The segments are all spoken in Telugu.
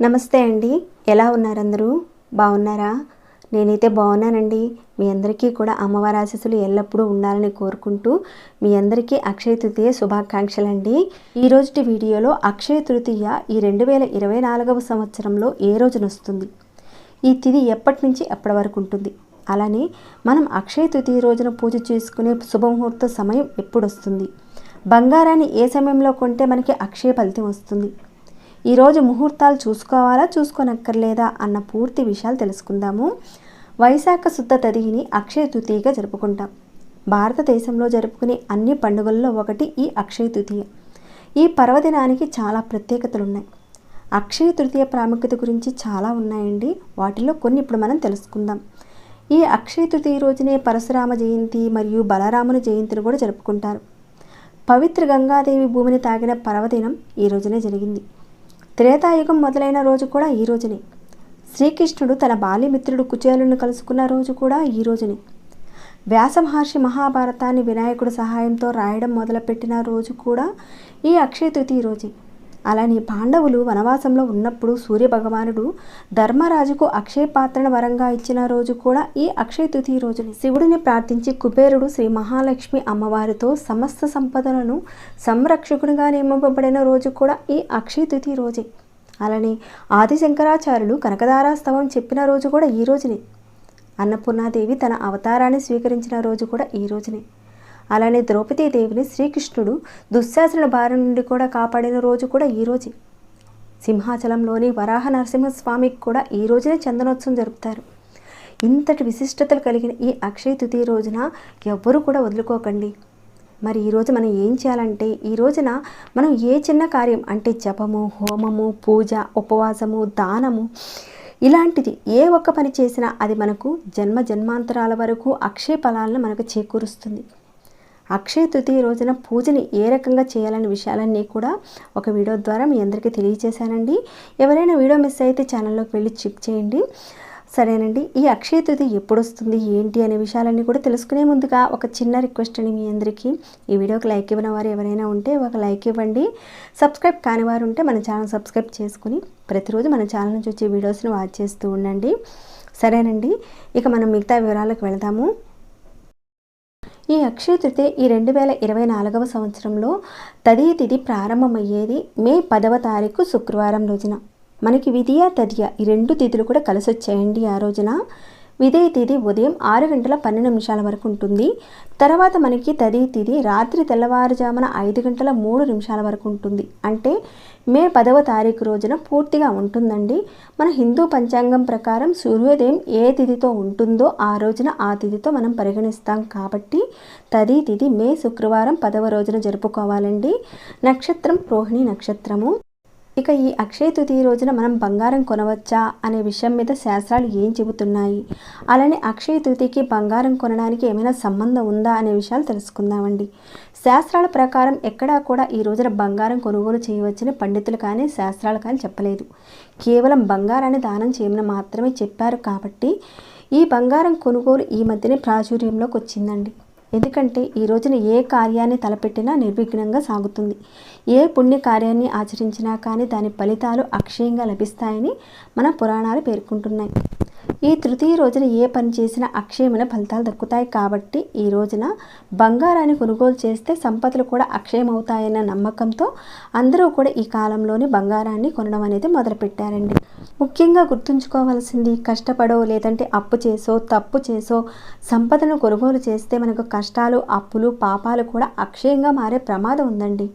నమస్తే అండి. ఎలా ఉన్నారందరూ బాగున్నారా నేనైతే బాగున్నానండి మీ అందరికీ కూడా అమ్మవారి ఆశీస్సులు ఎల్లప్పుడూ ఉండాలని కోరుకుంటూ మీ అందరికీ అక్షయ తృతీయ శుభాకాంక్షలు అండి ఈ రోజుటి వీడియోలో అక్షయ తృతీయ ఈ రెండు వేల ఇరవై నాలుగవ సంవత్సరంలో ఏ రోజున వస్తుంది? ఈ తిథి ఎప్పటి నుంచి ఎప్పటి వరకు ఉంటుంది? అలానే మనం అక్షయ తృతీయ రోజున పూజ చేసుకునే శుభముహూర్త సమయం ఎప్పుడు వస్తుంది బంగారాన్ని ఏ సమయంలో కొంటే మనకి అక్షయ ఫలితం వస్తుంది. ఈరోజు ముహూర్తాలు చూసుకోవాలా చూసుకోనక్కర్లేదా అన్న పూర్తి విషయాలు తెలుసుకుందాము. వైశాఖ శుద్ధ తదిని అక్షయ తృతీయగా జరుపుకుంటాం. భారతదేశంలో జరుపుకునే అన్ని పండుగల్లో ఒకటి ఈ అక్షయ తృతీయ. ఈ పర్వదినానికి చాలా ప్రత్యేకతలు ఉన్నాయి అక్షయ తృతీయ ప్రాముఖ్యత గురించి చాలా ఉన్నాయండి. వాటిలో కొన్ని ఇప్పుడు మనం తెలుసుకుందాం. ఈ అక్షయ తృతీయ రోజునే పరశురామ జయంతి మరియు బలరాముని జయంతిని కూడా జరుపుకుంటారు. పవిత్ర గంగాదేవి భూమిని తాగిన పర్వదినం ఈ రోజునే జరిగింది. త్రేతాయుగం మొదలైన రోజు కూడా ఈ రోజునే. శ్రీకృష్ణుడు తన బాల్యమిత్రుడు కుచేలును కలుసుకున్న రోజు కూడా ఈ రోజునే. వ్యాస మహర్షి మహాభారతాన్ని వినాయకుడి సహాయంతో రాయడం మొదలుపెట్టిన రోజు కూడా ఈ అక్షయ తృతీయ రోజే. అలానే పాండవులు వనవాసంలో ఉన్నప్పుడు సూర్యభగవానుడు ధర్మరాజుకు అక్షయ పాత్రను వరంగా ఇచ్చిన రోజు కూడా ఈ అక్షయ తృతీయ రోజుని. శివుడిని ప్రార్థించి కుబేరుడు శ్రీ మహాలక్ష్మి అమ్మవారితో సమస్త సంపదలను సంరక్షకునిగా నియమింపబడిన రోజు కూడా ఈ అక్షయ తృతీయ రోజే. అలానే ఆది శంకరాచార్యులు కనకదారాస్తవం చెప్పిన రోజు కూడా ఈ రోజునే. అన్నపూర్ణాదేవి తన అవతారాన్ని స్వీకరించిన రోజు కూడా ఈ రోజునే. అలానే ద్రౌపదీదేవిని శ్రీకృష్ణుడు దుశ్శాసనుల బారి నుండి కూడా కాపాడిన రోజు కూడా ఈ రోజే. సింహాచలంలోని వరాహ నరసింహస్వామికి కూడా ఈ రోజునే చందనోత్సవం జరుపుతారు. ఇంతటి విశిష్టతలు కలిగిన ఈ అక్షయ తృతీయ రోజున ఎవ్వరూ కూడా వదులుకోకండి. మరి ఈరోజు మనం ఏం చేయాలంటే ఈ రోజున మనం ఏ చిన్న కార్యం అంటే జపము హోమము పూజ ఉపవాసము దానము ఇలాంటిది ఏ ఒక్క పని చేసినా అది మనకు జన్మ జన్మాంతరాల వరకు అక్షయ ఫలాలను మనకు చేకూరుస్తుంది. అక్షయ తృతీయ రోజున పూజని ఏ రకంగా చేయాలనే విషయాలన్నీ కూడా ఒక వీడియో ద్వారా మీ అందరికీ తెలియజేశానండి. ఎవరైనా వీడియో మిస్ అయితే ఛానల్లోకి వెళ్ళి చెక్ చేయండి. సరేనండి ఈ అక్షయ తృతి ఎప్పుడు వస్తుంది ఏంటి అనే విషయాలన్నీ కూడా తెలుసుకునే ముందుగా ఒక చిన్న రిక్వెస్ట్ అండి మీ అందరికీ. ఈ వీడియోకి లైక్ ఇవ్వని వారు ఎవరైనా ఉంటే ఒక లైక్ ఇవ్వండి. సబ్స్క్రైబ్ కాని వారు ఉంటే మన ఛానల్ సబ్స్క్రైబ్ చేసుకుని ప్రతిరోజు మన ఛానల్ నుంచి వచ్చే వీడియోస్ని వాచ్ చేస్తూ ఉండండి. సరేనండి ఇక మనం మిగతా వివరాలకు వెళదాము. ఈ అక్షయ తృతీయ ఈ రెండు వేల ఇరవై నాలుగవ సంవత్సరంలో తదియ తిథి ప్రారంభమయ్యేది మే పదవ తారీఖు శుక్రవారం రోజున. మనకి విధియ తదియ ఈ రెండు తిథులు కూడా కలిసి వచ్చాయండి ఆ రోజున. విదే తిథి ఉదయం ఆరు గంటల పన్నెండు నిమిషాల వరకు ఉంటుంది. తర్వాత మనకి తదియ తిథి రాత్రి తెల్లవారుజామున ఐదు గంటల మూడు నిమిషాల వరకు ఉంటుంది. అంటే మే పదవ తారీఖు రోజున పూర్తిగా ఉంటుందండి. మన హిందూ పంచాంగం ప్రకారం సూర్యోదయం ఏ తిథితో ఉంటుందో ఆ రోజున ఆ తిథితో మనం పరిగణిస్తాం కాబట్టి తది తిథి మే శుక్రవారం పదవ రోజున జరుపుకోవాలండి. నక్షత్రం రోహిణి నక్షత్రము. ఇక ఈ అక్షయ తృతీయ రోజున మనం బంగారం కొనవచ్చా అనే విషయం మీద శాస్త్రాలు ఏం చెబుతున్నాయి? అలానే అక్షయ తృతీయకి బంగారం కొనడానికి ఏమైనా సంబంధం ఉందా అనే విషయాలు తెలుసుకుందామండి. శాస్త్రాల ప్రకారం ఎక్కడా కూడా ఈ రోజున బంగారం కొనుగోలు చేయవచ్చని పండితులు కానీ శాస్త్రాలు కానీ చెప్పలేదు. కేవలం బంగారాన్ని దానం చేయమని మాత్రమే చెప్పారు కాబట్టి ఈ బంగారం కొనుగోలు ఈ మధ్యనే ప్రాచుర్యంలోకి వచ్చిందండి. ఎందుకంటే ఈ రోజున ఏ కార్యాన్ని తలపెట్టినా నిర్విఘ్నంగా సాగుతుంది. ఏ పుణ్య కార్యాన్ని ఆచరించినా కానీ దాని ఫలితాలు అక్షయంగా లభిస్తాయని మన పురాణాలు పేర్కొంటున్నాయి. ఈ తృతీయ రోజున ఏ పని చేసినా అక్షయమైన ఫలితాలు దక్కుతాయి కాబట్టి ఈ రోజున బంగారాన్ని కొనుగోలు చేస్తే సంపదలు కూడా అక్షయమవుతాయన్న నమ్మకంతో అందరూ కూడా ఈ కాలంలోనే బంగారాన్ని కొనడం అనేది మొదలుపెట్టారండి. ముఖ్యంగా గుర్తుంచుకోవాల్సింది కష్టపడో లేదంటే అప్పు చేసో తప్పు చేసో సంపదను కొనుగోలు చేస్తే మనకు కష్టాలు అప్పులు పాపాలు కూడా అక్షయంగా మారే ప్రమాదం ఉందండి.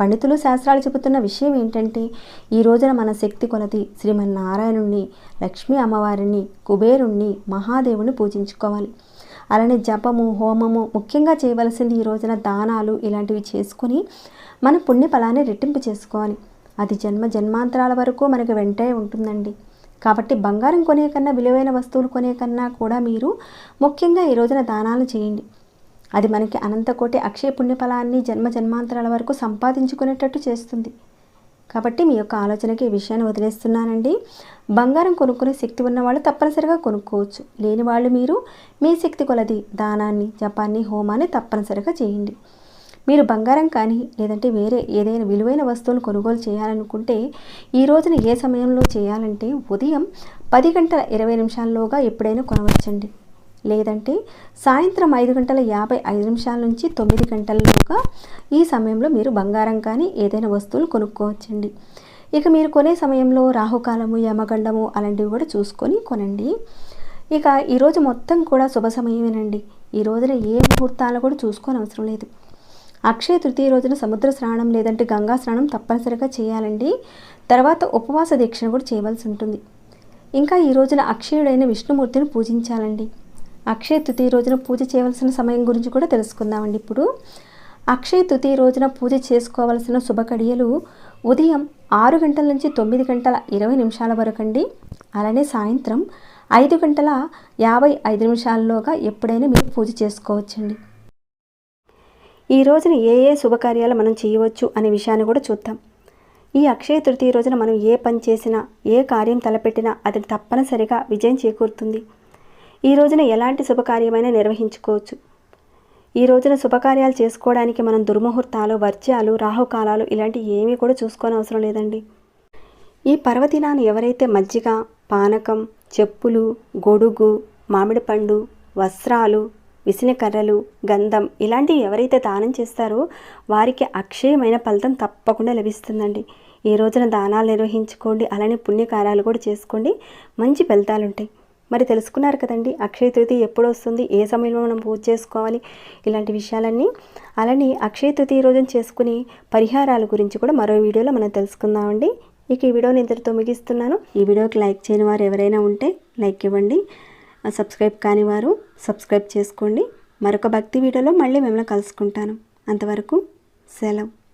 పండితులు శాస్త్రాలు చెబుతున్న విషయం ఏంటంటే ఈ రోజున మన శక్తి కొలది శ్రీమన్నారాయణుణ్ణి లక్ష్మీ అమ్మవారిని కుబేరుణ్ణి మహాదేవుని పూజించుకోవాలి. అలానే జపము హోమము ముఖ్యంగా చేయవలసింది ఈ రోజున దానాలు ఇలాంటివి చేసుకొని మన పుణ్యఫలాన్ని రెట్టింపు చేసుకోవాలి. అది జన్మ జన్మాంతరాల వరకు మనకు వెంటే ఉంటుందండి. కాబట్టి బంగారం కొనే కన్నా విలువైన వస్తువులు కొనే కన్నా కూడా మీరు ముఖ్యంగా ఈ రోజున దానాలు చేయండి. అది మనకి అనంతకోటి అక్షయ పుణ్యఫలాన్ని జన్మ జన్మాంతరాల వరకు సంపాదించుకునేటట్టు చేస్తుంది. కాబట్టి మీ యొక్క ఆలోచనకి ఈ విషయాన్ని వదిలేస్తున్నానండి. బంగారం కొనుక్కునే శక్తి ఉన్నవాళ్ళు తప్పనిసరిగా కొనుక్కోవచ్చు. లేని వాళ్ళు మీరు మీ శక్తి కొలది దానాన్ని జపాన్ని హోమాన్ని తప్పనిసరిగా చేయండి. మీరు బంగారం కానీ లేదంటే వేరే ఏదైనా విలువైన వస్తువులు కొనుగోలు చేయాలనుకుంటే ఈ రోజున ఏ సమయంలో చేయాలంటే ఉదయం పది గంటల ఇరవై నిమిషాల్లోగా ఎప్పుడైనా కొనవచ్చండి. లేదంటే సాయంత్రం ఐదు గంటల యాభై ఐదు నిమిషాల నుంచి తొమ్మిది గంటలలోగా ఈ సమయంలో మీరు బంగారం కానీ ఏదైనా వస్తువులు కొనుక్కోవచ్చండి. ఇక మీరు కొనే సమయంలో రాహుకాలము యమగండము అలాంటివి కూడా చూసుకొని కొనండి. ఇక ఈరోజు మొత్తం కూడా శుభ సమయమేనండి. ఈ రోజున ఏ ముహూర్తాలు కూడా చూసుకొని అవసరం లేదు. అక్షయ తృతీయ రోజున సముద్ర స్నానం లేదంటే గంగా స్నానం తప్పనిసరిగా చేయాలండి. తర్వాత ఉపవాస దీక్షను కూడా చేయవలసి ఉంటుంది. ఇంకా ఈ రోజున అక్షయుడైన విష్ణుమూర్తిని పూజించాలండి. అక్షయ తృతీయ రోజున పూజ చేయవలసిన సమయం గురించి కూడా తెలుసుకుందామండి ఇప్పుడు. అక్షయ తృతీయ రోజున పూజ చేసుకోవలసిన శుభకడియలు ఉదయం ఆరు గంటల నుంచి తొమ్మిది గంటల ఇరవై నిమిషాల వరకు అండి అలానే సాయంత్రం ఐదు గంటల యాభై ఐదు నిమిషాల్లోగా ఎప్పుడైనా మీరు పూజ చేసుకోవచ్చండి. ఈ రోజున ఏ ఏ శుభకార్యాలు మనం చేయవచ్చు అనే విషయాన్ని కూడా చూద్దాం. ఈ అక్షయ తృతీయ రోజున మనం ఏ పని చేసినా ఏ కార్యం తలపెట్టినా అది తప్పనిసరిగా విజయం చేకూరుతుంది. ఈ రోజున ఎలాంటి శుభకార్యమైనా నిర్వహించుకోవచ్చు. ఈ రోజున శుభకార్యాలు చేసుకోవడానికి మనం దుర్ముహూర్తాలు వర్జ్యాలు రాహుకాలాలు ఇలాంటి ఏమీ కూడా చూసుకోని అవసరం లేదండి. ఈ పర్వదినాన్ని ఎవరైతే మజ్జిగ పానకం చెప్పులు గొడుగు మామిడి పండు వస్త్రాలు విసినకర్రలు గంధం ఇలాంటివి ఎవరైతే దానం చేస్తారో వారికి అక్షయమైన ఫలితం తప్పకుండా లభిస్తుందండి. ఈ రోజున దానాలు నిర్వహించుకోండి అలానే పుణ్యకార్యాలు కూడా చేసుకోండి. మంచి ఫలితాలు ఉంటాయి మరి తెలుసుకున్నారు కదండి. అక్షయ తృతీయ ఎప్పుడు వస్తుంది? ఏ సమయంలో మనం పూజ చేసుకోవాలి? ఇలాంటి విషయాలన్నీ అలానే అక్షయ తృతీయ రోజున చేసుకునే పరిహారాల గురించి కూడా మరో వీడియోలో మనం తెలుసుకుందామండి. ఇక ఈ వీడియోని ఇంతటితో ముగిస్తున్నాను. ఈ వీడియోకి లైక్ చేయని వారు ఎవరైనా ఉంటే లైక్ ఇవ్వండి. సబ్స్క్రైబ్ కాని వారు సబ్స్క్రైబ్ చేసుకోండి. మరొక భక్తి వీడియోలో మళ్ళీ మిమ్మల్ని కలుసుకుంటాను. అంతవరకు సెలవు.